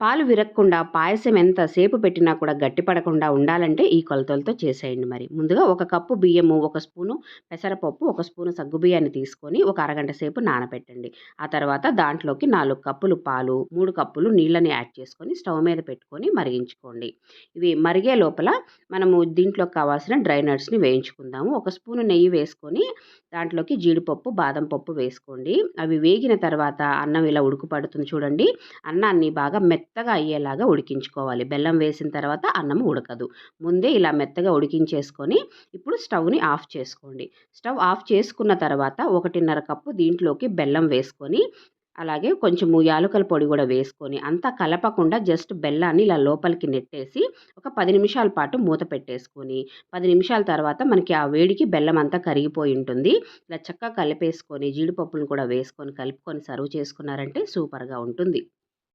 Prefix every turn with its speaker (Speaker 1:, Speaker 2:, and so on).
Speaker 1: పాలు విరగకుండా పాయసం ఎంతసేపు పెట్టినా కూడా గట్టిపడకుండా ఉండాలంటే ఈ కొలతలతో చేసేయండి మరి. ముందుగా ఒక కప్పు బియ్యము ఒక స్పూను పెసరపప్పు ఒక స్పూను సగ్గుబియ్యాన్ని తీసుకొని ఒక అరగంట సేపు నానబెట్టండి. ఆ తర్వాత దాంట్లోకి నాలుగు కప్పులు పాలు మూడు కప్పులు నీళ్ళని యాడ్ చేసుకొని స్టవ్ మీద పెట్టుకొని మరిగించుకోండి. ఇవి మరిగే లోపల మనము దీంట్లో కావాల్సిన డ్రై నట్స్ని వేయించుకుందాము. ఒక స్పూను నెయ్యి వేసుకొని దాంట్లోకి జీడిపప్పు బాదం పప్పు వేసుకోండి. అవి వేగిన తర్వాత అన్నం ఇలా ఉడుకుపడుతుంది చూడండి. అన్నాన్ని బాగా మెత్త మెత్తగా అయ్యేలాగా ఉడికించుకోవాలి. బెల్లం వేసిన తర్వాత అన్నం ఉడకదు. ముందే ఇలా మెత్తగా ఉడికించేసుకొని ఇప్పుడు స్టవ్ని ఆఫ్ చేసుకోండి. స్టవ్ ఆఫ్ చేసుకున్న తర్వాత ఒకటిన్నర కప్పు దీంట్లోకి బెల్లం వేసుకొని అలాగే కొంచెము యాలకుల పొడి కూడా వేసుకొని అంతా కలపకుండా జస్ట్ బెల్లాన్ని ఇలా లోపలికి నెట్టేసి ఒక పది నిమిషాల పాటు మూత పెట్టేసుకొని పది నిమిషాల తర్వాత మనకి ఆ వేడికి బెల్లం అంతా కరిగిపోయి ఉంటుంది. ఇలా చక్కగా కలిపేసుకొని జీడిపప్పులను కూడా వేసుకొని కలుపుకొని సర్వ్ చేసుకున్నారంటే సూపర్గా ఉంటుంది.